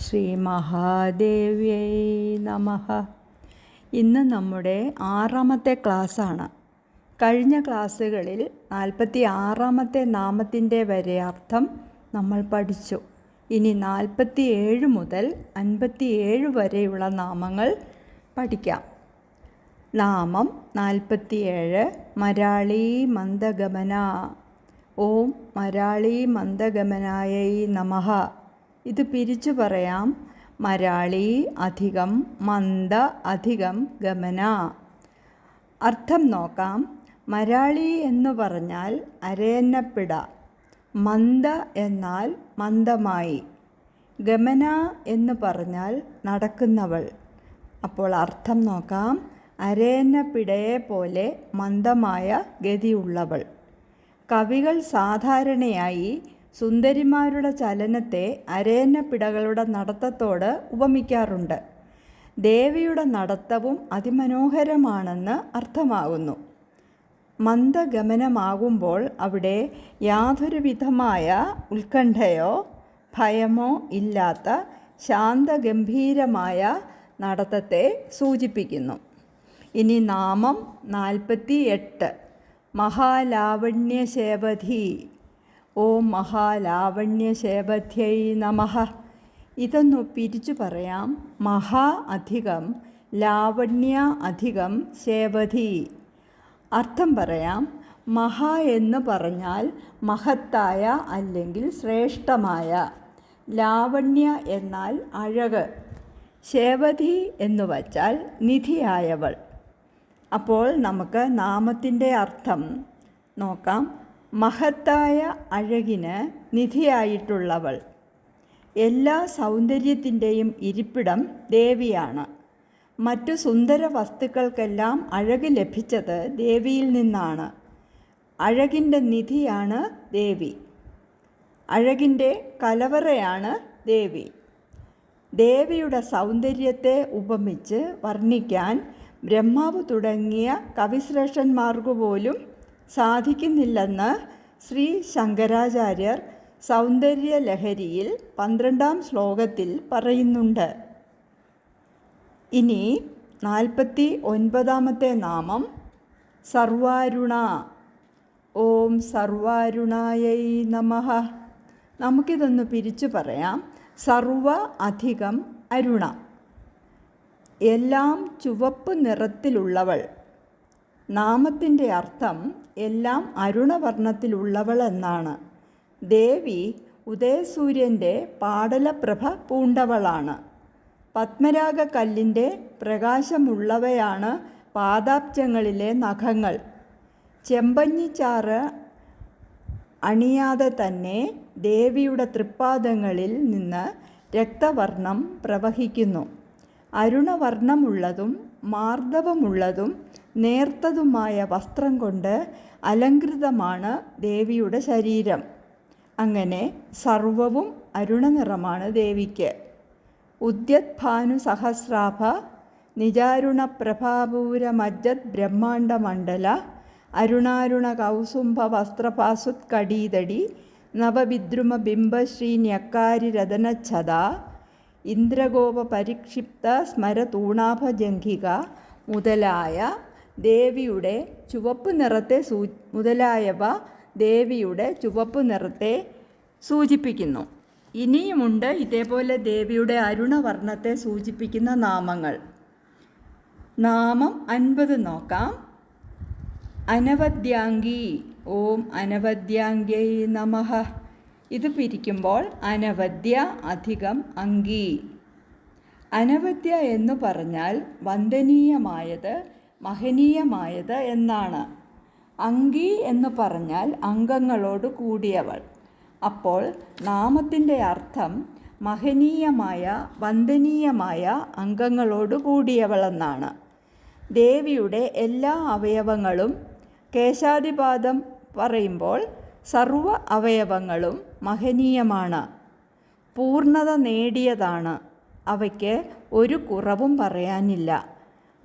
ശ്രീ മഹാദേവ്യൈ നമ. ഇന്ന് നമ്മുടെ ആറാമത്തെ ക്ലാസ്സാണ്. കഴിഞ്ഞ ക്ലാസ്സുകളിൽ നാൽപ്പത്തി ആറാമത്തെ നാമത്തിന്റെ വരെ അർത്ഥം നമ്മൾ പഠിച്ചു. ഇനി നാൽപ്പത്തി ഏഴ് മുതൽ അൻപത്തി ഏഴ് വരെയുള്ള നാമങ്ങൾ പഠിക്കാം. നാമം നാൽപ്പത്തിയേഴ് മരാളി മന്ദഗമന. ഓം മരാളീ മന്ദഗമനായൈ നമഃ. ഇത് പിരിച്ചു പറയാം. മരാളി അധികം മന്ദ അധികം ഗമന. അർത്ഥം നോക്കാം. മരാളി എന്ന് പറഞ്ഞാൽ അരയന്നപ്പിട. മന്ദ എന്നാൽ മന്ദമായി. ഗമന എന്ന് പറഞ്ഞാൽ നടക്കുന്നവൾ. അപ്പോൾ അർത്ഥം നോക്കാം. അരയന്നപ്പിടയെ പോലെ മന്ദമായ ഗതിയുള്ളവൾ. കവികൾ സാധാരണയായി സുന്ദരിമാരുടെ ചലനത്തെ അരയന്നപ്പിടകളുടെ നടത്തത്തോട് ഉപമിക്കാറുണ്ട്. ദേവിയുടെ നടത്തവും അതിമനോഹരമാണെന്ന് അർത്ഥമാകുന്നു. മന്ദഗമനമാകുമ്പോൾ അവിടെ യാതൊരുവിധമായ ഉത്കണ്ഠയോ ഭയമോ ഇല്ലാത്ത ശാന്തഗംഭീരമായ നടത്തത്തെ സൂചിപ്പിക്കുന്നു. ഇനി നാമം നാൽപ്പത്തി എട്ട് മഹാലാവണ്യശേവധി. ഓം മഹാലാവണ്യശേവധ്യൈ നമഃ. ഇതൊന്നു പിരിച്ചു പറയാം. മഹാ അധികം ലാവണ്യ അധികം ശേവധി. അർത്ഥം പറയാം. മഹാ എന്ന് പറഞ്ഞാൽ മഹത്തായ അല്ലെങ്കിൽ ശ്രേഷ്ഠമായ. ലാവണ്യ എന്നാൽ അഴക്. ശേവധി എന്ന് വച്ചാൽ നിധിയായവൾ. അപ്പോൾ നമുക്ക് നാമത്തിന്റെ അർത്ഥം നോക്കാം. മഹത്തായ അഴകിന് നിധിയായിട്ടുള്ളവൾ. എല്ലാ സൗന്ദര്യത്തിന്റെയും ഇരിപ്പിടം ദേവിയാണ്. മറ്റു സുന്ദര വസ്തുക്കൾക്കെല്ലാം അഴക് ലഭിച്ചത് ദേവിയിൽ നിന്നാണ്. അഴകിന്റെ നിധിയാണ് ദേവി. അഴകിന്റെ കലവറയാണ് ദേവി. ദേവിയുടെ സൗന്ദര്യത്തെ ഉപമിച്ച് വർണിക്കാൻ ബ്രഹ്മാവ് തുടങ്ങിയ കവിശ്രേഷ്ഠന്മാർക്ക് പോലും സാധിക്കുന്നില്ലെന്ന് ശ്രീ ശങ്കരാചാര്യർ സൗന്ദര്യ ലഹരിയിൽ പന്ത്രണ്ടാം ശ്ലോകത്തിൽ പറയുന്നുണ്ട്. ഇനി നാൽപ്പത്തി ഒൻപതാമത്തെ നാമം സർവാരുണ. ഓം സർവാരുണായൈ നമഃ. നമുക്കിതൊന്ന് പിരിച്ചു പറയാം. സർവ അധികം അരുണ. എല്ലാം ചുവപ്പ് നിറത്തിലുള്ളവൾ. നാമത്തിന്റെ അർത്ഥം എല്ലാം അരുണവർണത്തിലുള്ളവൾ എന്നാണ് ദേവി ഉദയസൂര്യന്റെ പാടലപ്രഭ പൂണ്ടവളാണ്. പത്മരാഗ കല്ലിന്റെ പ്രകാശമുള്ളവയാണ് പാദാബ്ജങ്ങളിലെ നഖങ്ങൾ. ചെമ്പഞ്ഞിച്ചാറ് അണിയാതെ തന്നെ ദേവിയുടെ തൃപ്പാദങ്ങളിൽ നിന്ന് രക്തവർണം പ്രവഹിക്കുന്നു. അരുണവർണമുള്ളതും മാർദ്ദവമുള്ളതും നേർത്തതുമായ വസ്ത്രം കൊണ്ട് അലങ്കൃതമാണ് ദേവിയുടെ ശരീരം. അങ്ങനെ സർവവും അരുണനിറമാണ് ദേവിക്ക്. ഉദ്യത്ഭാനു സഹസ്രാഭ നിജാരുണ ബ്രഹ്മാണ്ഡമണ്ഡല അരുണാരുണ കൗസുംഭ വസ്ത്രപാസുത്കടീതടി നവവിദ്രുമ ബിംബശ്രീന്യക്കാരി രതനച്ഛത ഇന്ദ്രഗോപ പരിക്ഷിപ്ത സ്മരതൂണാഭജംഘിക മുതലായ ദേവിയുടെ ചുവപ്പ് നിറത്തെ സൂ മുതലായവ ദേവിയുടെ ചുവപ്പ് നിറത്തെ സൂചിപ്പിക്കുന്നു. ഇനിയുമുണ്ട് ഇതേപോലെ ദേവിയുടെ അരുണവർണത്തെ സൂചിപ്പിക്കുന്ന നാമങ്ങൾ. നാമം അൻപത് നോക്കാം. അനവദ്യാംഗി. ഓം അനവദ്യാംഗ്യൈ നമഃ. ഇത് പിരിക്കുമ്പോൾ അനവദ്യ അധികം അങ്കി. അനവദ്യ എന്ന് പറഞ്ഞാൽ വന്ദനീയമായത് മഹനീയമായത് എന്നാണ്. അങ്കി എന്ന് പറഞ്ഞാൽ അംഗങ്ങളോട് കൂടിയവൾ. അപ്പോൾ നാമത്തിന്റെ അർത്ഥം മഹനീയമായ വന്ദനീയമായ അംഗങ്ങളോട് കൂടിയവളെന്നാണ്. ദേവിയുടെ എല്ലാ അവയവങ്ങളും കേശാദിപാദം പറയുമ്പോൾ സർവ അവയവങ്ങളും മഹനീയമാണ്. പൂർണത നേടിയതാണ്. അവയ്ക്ക് ഒരു കുറവും പറയാനില്ല.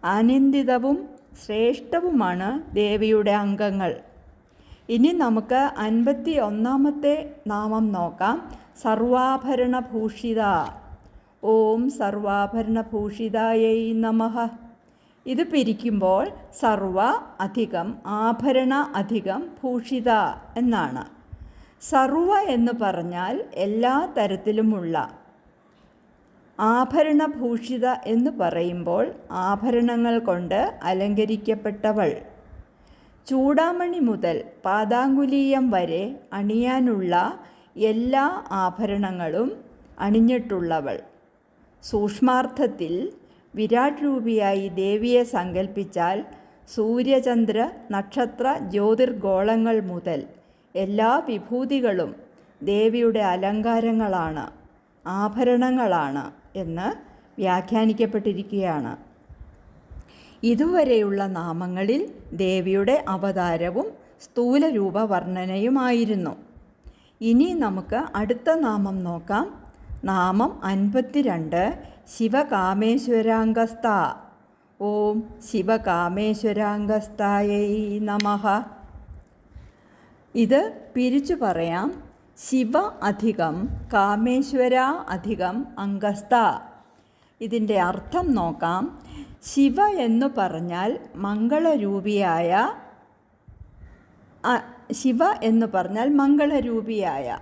ആനന്ദിതവും ശ്രേഷ്ഠവുമാണ് ദേവിയുടെ അംഗങ്ങൾ. ഇനി നമുക്ക് അൻപത്തി ഒന്നാമത്തെ നാമം നോക്കാം. സർവാഭരണഭൂഷിത. ഓം സർവാഭരണഭൂഷിതായൈ നമഃ. ഇത് പിരിക്കുമ്പോൾ സർവ അധികം ആഭരണ അധികം ഭൂഷിത എന്നാണ്. സർവ എന്ന് പറഞ്ഞാൽ എല്ലാ തരത്തിലുമുള്ള. ആഭരണഭൂഷിത എന്ന് പറയുമ്പോൾ ആഭരണങ്ങൾ കൊണ്ട് അലങ്കരിക്കപ്പെട്ടവൾ. ചൂടാമണി മുതൽ പാതാങ്കുലീയം വരെ അണിയാനുള്ള എല്ലാ ആഭരണങ്ങളും അണിഞ്ഞിട്ടുള്ളവൾ. സൂക്ഷ്മാർത്ഥത്തിൽ വിരാട് രൂപിയായി ദേവിയെ സങ്കല്പിച്ചാൽ സൂര്യചന്ദ്ര നക്ഷത്ര ജ്യോതിർഗോളങ്ങൾ മുതൽ എല്ലാ വിഭൂതികളും ദേവിയുടെ അലങ്കാരങ്ങളാണ് ആഭരണങ്ങളാണ് എന്ന് വ്യാഖ്യാനിക്കപ്പെട്ടിരിക്കുകയാണ്. ഇതുവരെയുള്ള നാമങ്ങളിൽ ദേവിയുടെ അവതാരവും സ്ഥൂലരൂപ വർണനയുമായിരുന്നു ഇനി നമുക്ക് അടുത്ത നാമം നോക്കാം. നാമം അൻപത്തിരണ്ട് ശിവകാമേശ്വരാംഗസ്ത ഓം ശിവകാമേശ്വരാംഗസ്ഥായൈ നമ. ഇത് പിരിച്ചു പറയാം. ശിവ അധികം കാമേശ്വര അധികം അംഗസ്ഥ. ഇതിന്റെ അർത്ഥം നോക്കാം. ശിവ എന്നു പറഞ്ഞാൽ മംഗളരൂപിയായ ശിവ എന്ന് പറഞ്ഞാൽ മംഗളരൂപിയായ.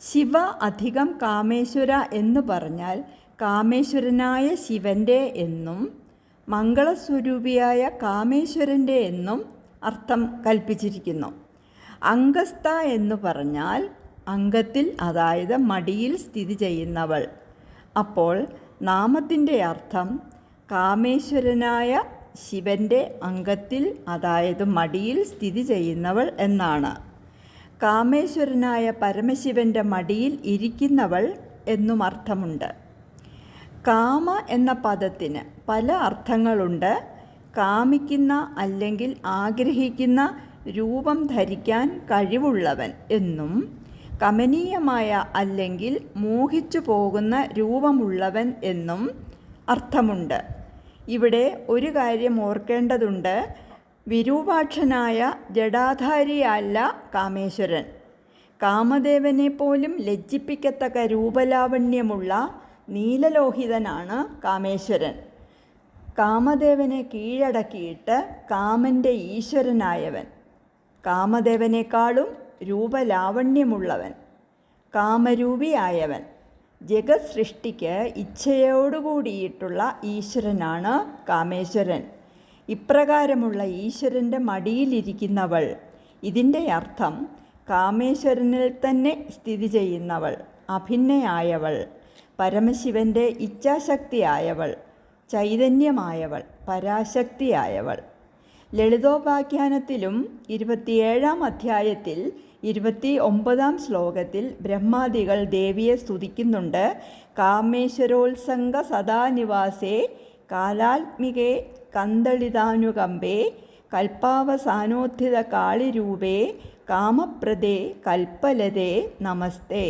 ശിവ അധികം കാമേശ്വര എന്ന് പറഞ്ഞാൽ കാമേശ്വരനായ ശിവന്റെ എന്നും മംഗളസ്വരൂപിയായ കാമേശ്വരന്റെ എന്നും അർത്ഥം കൽപ്പിച്ചിരിക്കുന്നു. അംഗസ്ഥ എന്ന് പറഞ്ഞാൽ അംഗത്തിൽ അതായത് മടിയിൽ സ്ഥിതി ചെയ്യുന്നവൾ. അപ്പോൾ നാമത്തിന്റെ അർത്ഥം കാമേശ്വരനായ ശിവന്റെ അംഗത്തിൽ അതായത് മടിയിൽ സ്ഥിതി ചെയ്യുന്നവൾ എന്നാണ്. കാമേശ്വരനായ പരമശിവന്റെ മടിയിൽ ഇരിക്കുന്നവൾ എന്നും അർത്ഥമുണ്ട്. കാമ എന്ന പദത്തിന് പല അർത്ഥങ്ങളുണ്ട്. കാമിക്കുന്ന അല്ലെങ്കിൽ ആഗ്രഹിക്കുന്ന രൂപം ധരിക്കാൻ കഴിവുള്ളവൻ എന്നും കമനീയമായ അല്ലെങ്കിൽ മോഹിച്ചു പോകുന്ന രൂപമുള്ളവൻ എന്നും അർത്ഥമുണ്ട്. ഇവിടെ ഒരു കാര്യം ഓർക്കേണ്ടതുണ്ട്. വിരൂപാക്ഷനായ ജഡാധാരിയല്ല കാമേശ്വരൻ. കാമദേവനെ പോലും ലജ്ജിപ്പിക്കത്തക്ക രൂപലാവണ്യമുള്ള നീലലോഹിതനാണ് കാമേശ്വരൻ. കാമദേവനെ കീഴടക്കിയിട്ട് കാമന്റെ ഈശ്വരനായവൻ. കാമദേവനേക്കാളും രൂപലാവണ്യമുള്ളവൻ. കാമരൂപിയായവൻ. ജഗസൃഷ്ടിക്ക് സൃഷ്ടിക്ക് ഇച്ഛയോടുകൂടിയിട്ടുള്ള ഈശ്വരനാണ് കാമേശ്വരൻ. ഇപ്രകാരമുള്ള ഈശ്വരന്റെ മടിയിലിരിക്കുന്നവൾ. ഇതിന്റെ അർത്ഥം കാമേശ്വരനിൽ തന്നെ സ്ഥിതി ചെയ്യുന്നവൾ അഭിന്നയായവൾ. പരമശിവന്റെ ഇച്ഛാശക്തിയായവൾ ചൈതന്യമായവൾ പരാശക്തിയായവൾ. ലളിതോപാഖ്യാനത്തിലും ഇരുപത്തിയേഴാം അധ്യായത്തിൽ ഇരുപത്തി ഒമ്പതാം ശ്ലോകത്തിൽ ബ്രഹ്മാദികൾ ദേവിയെ സ്തുതിക്കുന്നുണ്ട്. കാമേശ്വരോത്സംഗ സദാനിവാസേ കാലാത്മികേ കന്തളിതാനുകമ്പേ കൽപ്പാവസാനോദ്ധിത കാളിരൂപേ കാമപ്രദേ കൽപ്പലതേ നമസ്തേ.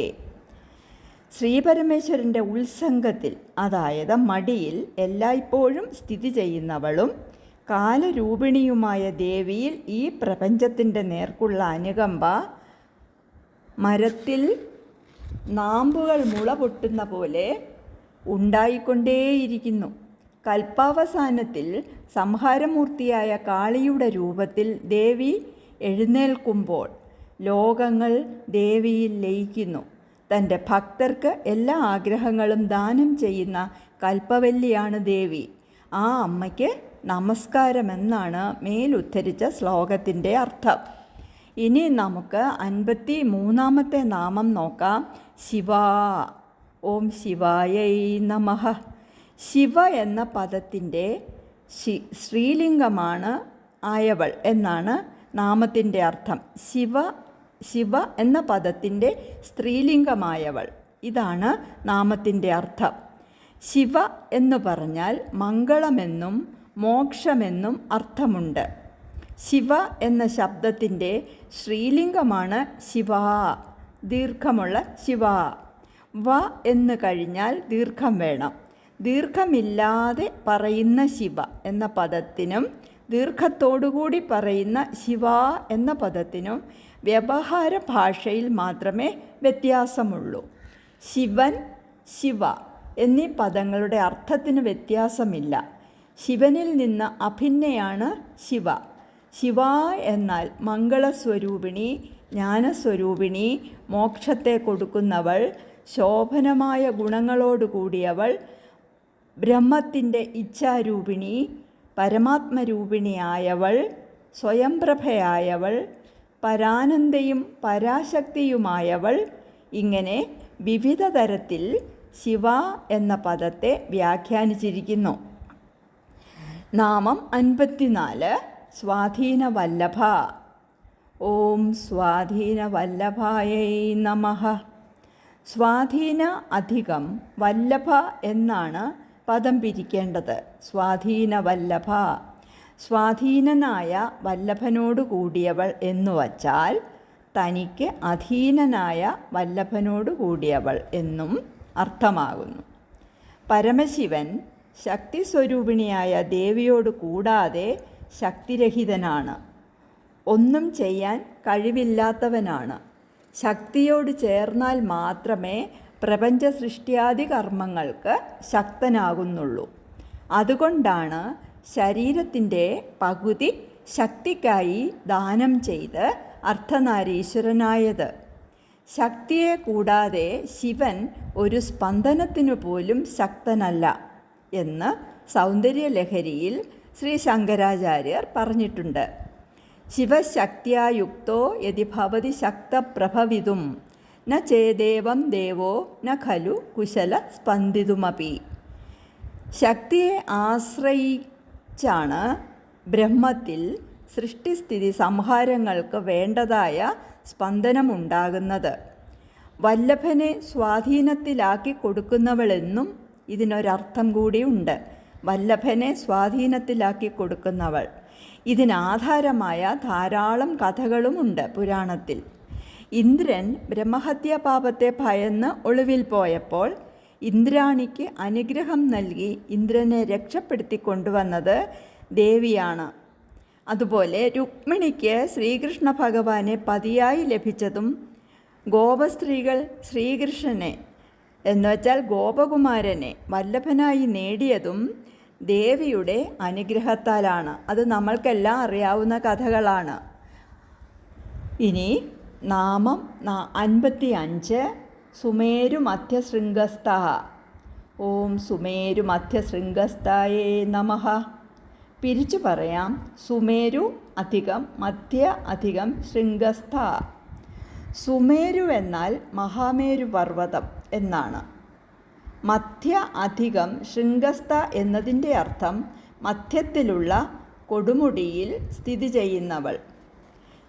ശ്രീപരമേശ്വരന്റെ ഉത്സംഗത്തിൽ അതായത് മടിയിൽ എല്ലായ്പ്പോഴും സ്ഥിതി ചെയ്യുന്നവളും കാലരൂപിണിയുമായ ദേവിയിൽ ഈ പ്രപഞ്ചത്തിന്റെ നേർക്കുള്ള അനുകമ്പ മരത്തിൽ നാമ്പുകൾ മുള പൊട്ടുന്ന പോലെ ഉണ്ടായിക്കൊണ്ടേയിരിക്കുന്നു. കൽപ്പാവസാനത്തിൽ സംഹാരമൂർത്തിയായ കാളിയുടെ രൂപത്തിൽ ദേവി എഴുന്നേൽക്കുമ്പോൾ ലോകങ്ങൾ ദേവിയിൽ ലയിക്കുന്നു. തന്റെ ഭക്തർക്ക് എല്ലാ ആഗ്രഹങ്ങളും ദാനം ചെയ്യുന്ന കൽപ്പവല്ലിയാണ് ദേവി. ആ അമ്മയ്ക്ക് നമസ്കാരമെന്നാണ് മേലുദ്ധരിച്ച ശ്ലോകത്തിന്റെ അർത്ഥം. ഇനി നമുക്ക് അൻപത്തി മൂന്നാമത്തെ നാമം നോക്കാം. ശിവ. ഓം ശിവായൈ നമഃ. ശിവ എന്ന പദത്തിന്റെ ശി ശ്രീലിംഗമാണ് ആയവൾ എന്നാണ് നാമത്തിന്റെ അർത്ഥം. ശിവ ശിവ എന്ന പദത്തിന്റെ സ്ത്രീലിംഗമായവൾ. ഇതാണ് നാമത്തിന്റെ അർത്ഥം. ശിവ എന്ന് പറഞ്ഞാൽ മംഗളമെന്നും മോക്ഷമെന്നും അർത്ഥമുണ്ട്. ശിവ എന്ന ശബ്ദത്തിന്റെ ശ്രീലിംഗമാണ് ശിവ ദീർഘമുള്ള ശിവ. വ എന്ന് കഴിഞ്ഞാൽ ദീർഘം വേണം. ദീർഘമില്ലാതെ പറയുന്ന ശിവ എന്ന പദത്തിനും ദീർഘത്തോടുകൂടി പറയുന്ന ശിവ എന്ന പദത്തിനും വ്യവഹാര ഭാഷയിൽ മാത്രമേ വ്യത്യാസമുള്ളൂ. ശിവൻ ശിവ എന്നീ പദങ്ങളുടെ അർത്ഥത്തിന് വ്യത്യാസമില്ല. ശിവനിൽ നിന്ന് അഭിന്നയാണ് ശിവ. ശിവ എന്നാൽ മംഗളസ്വരൂപിണി ജ്ഞാനസ്വരൂപിണി മോക്ഷത്തെ കൊടുക്കുന്നവൾ ശോഭനമായ ഗുണങ്ങളോടുകൂടിയവൾ ബ്രഹ്മത്തിന്റെ ഇച്ഛാരൂപിണി പരമാത്മരൂപിണിയായവൾ സ്വയംപ്രഭയായവൾ പരാനന്ദയും പരാശക്തിയുമായവൾ ഇങ്ങനെ വിവിധ തരത്തിൽ ശിവ എന്ന പദത്തെ വ്യാഖ്യാനിച്ചിരിക്കുന്നു. നാമം അൻപത്തിനാല് സ്വാധീന വല്ലഭ ഓം സ്വാധീന വല്ലഭായൈ നമഃ. സ്വാധീന അധികം വല്ലഭ എന്നാണ് പദം പിരിക്കേണ്ടത്. സ്വാധീന വല്ലഭ സ്വാധീനനായ വല്ലഭനോട് കൂടിയവൾ എന്നു വച്ചാൽ തനിക്ക് അധീനനായ വല്ലഭനോട് കൂടിയവൾ എന്നും അർത്ഥമാകുന്നു. പരമശിവൻ ശക്തി സ്വരൂപിണിയായ ദേവിയോട് കൂടാതെ ശക്തിരഹിതനാണ്. ഒന്നും ചെയ്യാൻ കഴിവില്ലാത്തവനാണ്. ശക്തിയോട് ചേർന്നാൽ മാത്രമേ പ്രപഞ്ച സൃഷ്ടിയാദി കർമ്മങ്ങൾക്ക് ശക്തനാകുന്നുള്ളൂ. അതുകൊണ്ടാണ് ശരീരത്തിന്റെ പകുതി ശക്തിക്കായി ദാനം ചെയ്ത് അർദ്ധനാരീശ്വരനായത് ശക്തിയെ കൂടാതെ ശിവൻ ഒരു സ്പന്ദനത്തിനു പോലും ശക്തനല്ല എന്ന് സൗന്ദര്യലഹരിയിൽ ശ്രീ ശങ്കരാചാര്യർ പറഞ്ഞിട്ടുണ്ട്. ശിവശക്തിയായുക്തോ യതി ഭവതി ശക്തപ്രഭവിതും ന ചേദേവം ദേവോ ന ഖലു കുശല സ്പന്ദിതുമപി. ശക്തിയെ ആശ്രയിച്ചാണ് ബ്രഹ്മത്തിൽ സൃഷ്ടിസ്ഥിതി സംഹാരങ്ങൾക്ക് വേണ്ടതായ സ്പന്ദനമുണ്ടാകുന്നത്. വല്ലഭനെ സ്വാധീനത്തിലാക്കി കൊടുക്കുന്നവളെന്നും ഇതിനൊരർത്ഥം കൂടിയുണ്ട് വല്ലഭനെ സ്വാധീനത്തിലാക്കി കൊടുക്കുന്നവൾ. ഇതിനാധാരമായ ധാരാളം കഥകളുമുണ്ട് പുരാണത്തിൽ. ഇന്ദ്രൻ ബ്രഹ്മഹത്യാപാപത്തെ ഭയന്ന് ഒളിവിൽ പോയപ്പോൾ ഇന്ദ്രാണിക്ക് അനുഗ്രഹം നൽകി ഇന്ദ്രനെ രക്ഷപ്പെടുത്തി കൊണ്ടുവന്നത് ദേവിയാണ്. അതുപോലെ രുക്മിണിക്ക് ശ്രീകൃഷ്ണ ഭഗവാനെ പതിയായി ലഭിച്ചതും ഗോപസ്ത്രീകൾ ശ്രീകൃഷ്ണനെ എന്നുവച്ചാൽ ഗോപകുമാരനെ വല്ലഭനായി നേടിയതും ദേവിയുടെ അനുഗ്രഹത്താലാണ്. അത് നമ്മൾക്കെല്ലാം അറിയാവുന്ന കഥകളാണ്. ഇനി നാമം അൻപത്തി അഞ്ച് സുമേരു മധ്യശൃംഗസ്ഥ. ഓം സുമേരു മധ്യശൃംഗസ്ഥായേ നമഃ. പിരിച്ചു പറയാം സുമേരു അധികം മധ്യ അധികം ശൃംഗസ്ഥ. സുമേരു എന്നാൽ മഹാമേരു പർവതം എന്നാണ്. മധ്യ അധികം ശൃംഗസ്ഥ എന്നതിന്റെ അർത്ഥം മധ്യത്തിലുള്ള കൊടുമുടിയിൽ സ്ഥിതി ചെയ്യുന്നവൾ.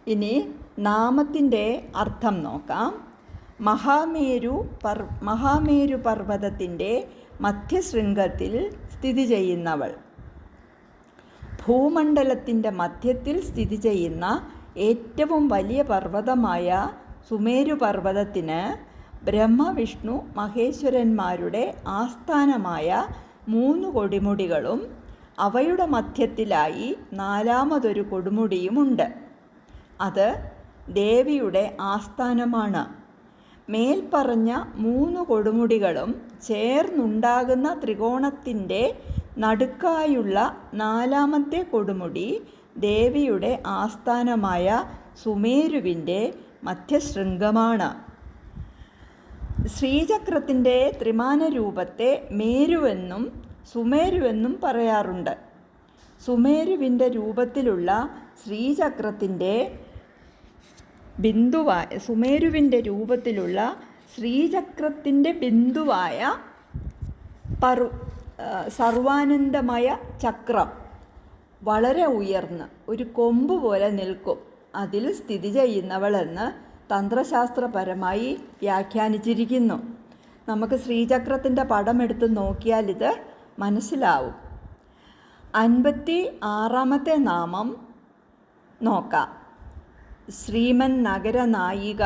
ഇനി നാമത്തിന്റെ അർത്ഥം നോക്കാം. മഹാമേരു പർ മഹാമേരു പർവതത്തിന്റെ മധ്യശൃംഗത്തിൽ സ്ഥിതി ചെയ്യുന്നവൾ. ഭൂമണ്ഡലത്തിന്റെ മധ്യത്തിൽ സ്ഥിതി ചെയ്യുന്ന ഏറ്റവും വലിയ പർവതമായ സുമേരു പർവതത്തിന് ബ്രഹ്മവിഷ്ണു മഹേശ്വരന്മാരുടെ ആസ്ഥാനമായ മൂന്ന് കൊടിമുടികളും അവയുടെ മധ്യത്തിലായി നാലാമതൊരു കൊടുമുടിയുമുണ്ട്. അത് ദേവിയുടെ ആസ്ഥാനമാണ്. മേൽപ്പറഞ്ഞ മൂന്ന് കൊടുമുടികളും ചേർന്നുണ്ടാകുന്ന ത്രികോണത്തിന്റെ നടുക്കായുള്ള നാലാമത്തെ കൊടുമുടി ദേവിയുടെ ആസ്ഥാനമായ സുമേരുവിന്റെ മധ്യശൃംഗമാണ്. ശ്രീചക്രത്തിന്റെ ത്രിമാന രൂപത്തെ മേരുവെന്നും സുമേരുവെന്നും പറയാറുണ്ട്. സുമേരുവിന്റെ രൂപത്തിലുള്ള ശ്രീചക്രത്തിന്റെ ബിന്ദുവായ സുമേരുവിന്റെ രൂപത്തിലുള്ള ശ്രീചക്രത്തിന്റെ ബിന്ദുവായ പറു സർവാനന്ദമയ ചക്രം വളരെ ഉയർന്ന് ഒരു കൊമ്പ് പോലെ നിൽക്കും. അതിൽ സ്ഥിതി ചെയ്യുന്നവളെന്ന് തന്ത്രശാസ്ത്രപരമായി വ്യാഖ്യാനിച്ചിരിക്കുന്നു. നമുക്ക് ശ്രീചക്രത്തിന്റെ പടം എടുത്ത് നോക്കിയാൽ ഇത് മനസ്സിലാവും. അൻപത്തി ആറാമത്തെ നാമം നോക്കാം. ശ്രീമൻ നഗരനായിക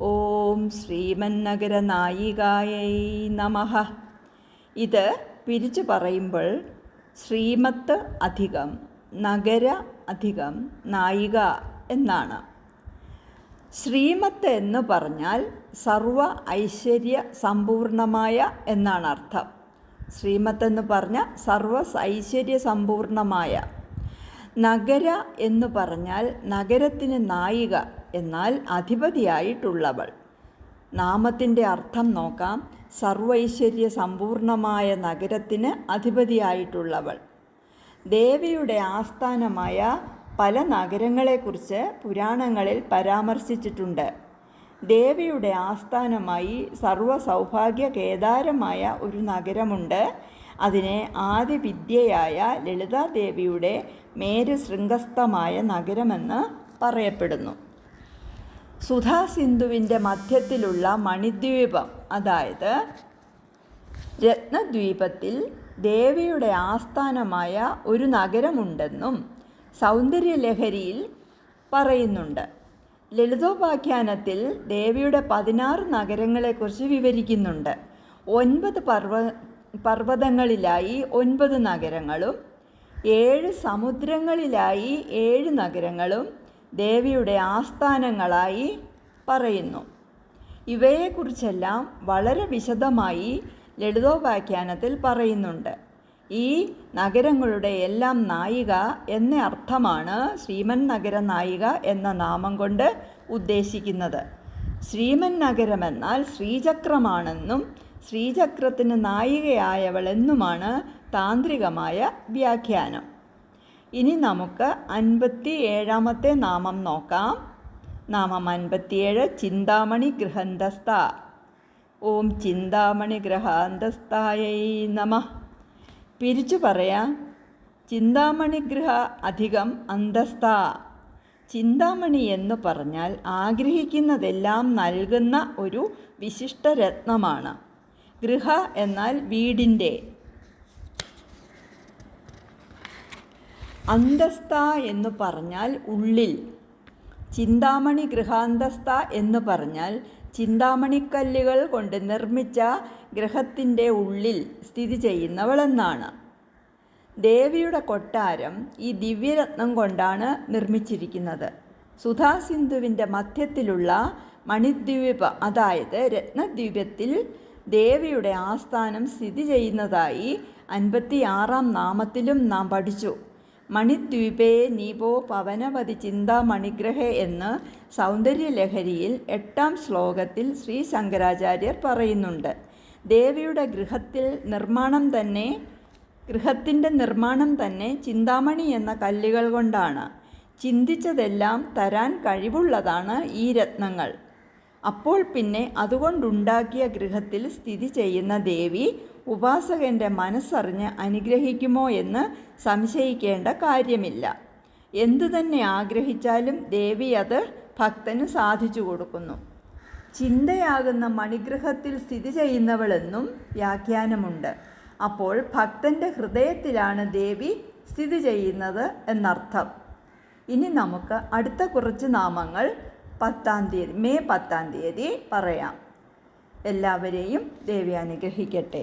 ഓം ശ്രീമൻ നഗരനായികായൈ നമഃ. ഇത് പിരിച്ചു പറയുമ്പോൾ ശ്രീമത്ത് അധികം നഗര അധികം നായിക എന്നാണ്. ശ്രീമത്ത് എന്ന് പറഞ്ഞാൽ സർവ ഐശ്വര്യ സമ്പൂർണമായ എന്നാണ് അർത്ഥം. ശ്രീമത്ത് എന്ന് പറഞ്ഞാൽ സർവ ഐശ്വര്യ സമ്പൂർണമായ. നഗര എന്ന് പറഞ്ഞാൽ നഗരത്തിന് നായിക എന്നാൽ അധിപതിയായിട്ടുള്ളവൾ. നാമത്തിന്റെ അർത്ഥം നോക്കാം. സർവൈശ്വര്യ സമ്പൂർണമായ നഗരത്തിന് അധിപതിയായിട്ടുള്ളവൾ. ദേവിയുടെ ആസ്ഥാനമായ പല നഗരങ്ങളെക്കുറിച്ച് പുരാണങ്ങളിൽ പരാമർശിച്ചിട്ടുണ്ട്. ദേവിയുടെ ആസ്ഥാനമായി സർവസൗഭാഗ്യ കേദാരമായ ഒരു നഗരമുണ്ട്. അതിനെ ആദിവിദ്യയായ ലളിതാദേവിയുടെ മേരു ശൃംഗസ്ഥമായ നഗരമെന്ന് പറയപ്പെടുന്നു. സുധാസിന്ധുവിന്റെ മധ്യത്തിലുള്ള മണിദ്വീപം അതായത് രത്നദ്വീപത്തിൽ ദേവിയുടെ ആസ്ഥാനമായ ഒരു നഗരമുണ്ടെന്നും സൗന്ദര്യലഹരിയിൽ പറയുന്നുണ്ട്. ലളിതോപാഖ്യാനത്തിൽ ദേവിയുടെ പതിനാറ് നഗരങ്ങളെക്കുറിച്ച് വിവരിക്കുന്നുണ്ട്. ഒൻപത് പർവ പർവതങ്ങളിലായി ഒൻപത് നഗരങ്ങളും ഏഴ് സമുദ്രങ്ങളിലായി ഏഴ് നഗരങ്ങളും ദേവിയുടെ ആസ്ഥാനങ്ങളായി പറയുന്നു. ഇവയെക്കുറിച്ചെല്ലാം വളരെ വിശദമായി ലളിതോപാഖ്യാനത്തിൽ പറയുന്നുണ്ട്. ഈ നഗരങ്ങളുടെ എല്ലാം നായിക എന്ന അർത്ഥമാണ് ശ്രീമൻ നഗര നായിക എന്ന നാമം കൊണ്ട് ഉദ്ദേശിക്കുന്നത്. ശ്രീമൻ നഗരമെന്നാൽ ശ്രീചക്രമാണെന്നും ശ്രീചക്രത്തിന് നായികയായവളെന്നുമാണ് താന്ത്രികമായ വ്യാഖ്യാനം. ഇനി നമുക്ക് അൻപത്തി ഏഴാമത്തെ നാമം നോക്കാം. നാമം അൻപത്തിയേഴ് ചിന്താമണി ഗൃഹന്തസ്ഥ. ഓം ചിന്താമണി ഗ്രഹാന്തസ്ഥായൈ നമ. പിരിച്ചു പറയാം. ചിന്താമണി ഗൃഹ അധികം അന്തസ്ഥ. ചിന്താമണി എന്ന് പറഞ്ഞാൽ ആഗ്രഹിക്കുന്നതെല്ലാം നൽകുന്ന ഒരു വിശിഷ്ട രത്നമാണ് ഗൃഹ എന്നാൽ വീടിന്റെ അന്തസ്ഥ എന്ന് പറഞ്ഞാൽ ഉള്ളിൽ. ചിന്താമണി ഗൃഹാന്തസ്ഥ എന്ന് പറഞ്ഞാൽ ചിന്താമണിക്കല്ലുകൾ കൊണ്ട് നിർമ്മിച്ച ഗ്രഹത്തിന്റെ ഉള്ളിൽ സ്ഥിതി ചെയ്യുന്നവളെന്നാണ്. ദേവിയുടെ കൊട്ടാരം ഈ ദിവ്യരത്നം കൊണ്ടാണ് നിർമ്മിച്ചിരിക്കുന്നത്. സുധാസിന്ധുവിന്റെ മധ്യത്തിലുള്ള മണിദ്വീപ അതായത് രത്നദ്വീപത്തിൽ ദേവിയുടെ ആസ്ഥാനം സ്ഥിതി ചെയ്യുന്നതായി അൻപത്തിയാറാം നാമത്തിലും നാം പഠിച്ചു. മണിദ്വീപേ നീപോ പവനവതി ചിന്താമണിഗ്രഹേ എന്ന് സൗന്ദര്യലഹരിയിൽ എട്ടാം ശ്ലോകത്തിൽ ശ്രീ ശങ്കരാചാര്യർ പറയുന്നുണ്ട്. ദേവിയുടെ ഗൃഹത്തിൽ നിർമ്മാണം തന്നെ ഗൃഹത്തിന്റെ നിർമ്മാണം തന്നെ ചിന്താമണി എന്ന കല്ലുകൾ കൊണ്ടാണ്. ചിന്തിച്ചതെല്ലാം തരാൻ കഴിവുള്ളതാണ് ഈ രത്നങ്ങൾ. അപ്പോൾ പിന്നെ അതുകൊണ്ടുണ്ടാക്കിയ ഗൃഹത്തിൽ സ്ഥിതി ചെയ്യുന്ന ദേവി ഉപാസകന്റെ മനസ്സറിഞ്ഞ് അനുഗ്രഹിക്കുമോ എന്ന് സംശയിക്കേണ്ട കാര്യമില്ല. എന്തു തന്നെ ആഗ്രഹിച്ചാലും ദേവി അത് ഭക്തന് സാധിച്ചു കൊടുക്കുന്നു. ചിന്തയാകുന്ന മണിഗ്രഹത്തിൽ സ്ഥിതി ചെയ്യുന്നവളെന്നും വ്യാഖ്യാനമുണ്ട്. അപ്പോൾ ഭക്തന്റെ ഹൃദയത്തിലാണ് ദേവി സ്ഥിതി ചെയ്യുന്നത് എന്നർത്ഥം. ഇനി നമുക്ക് അടുത്ത കുറച്ച് നാമങ്ങൾ പത്താം തീയതി മെയ് പത്താം തീയതി പറയാം. എല്ലാവരെയും ദേവി അനുഗ്രഹിക്കട്ടെ.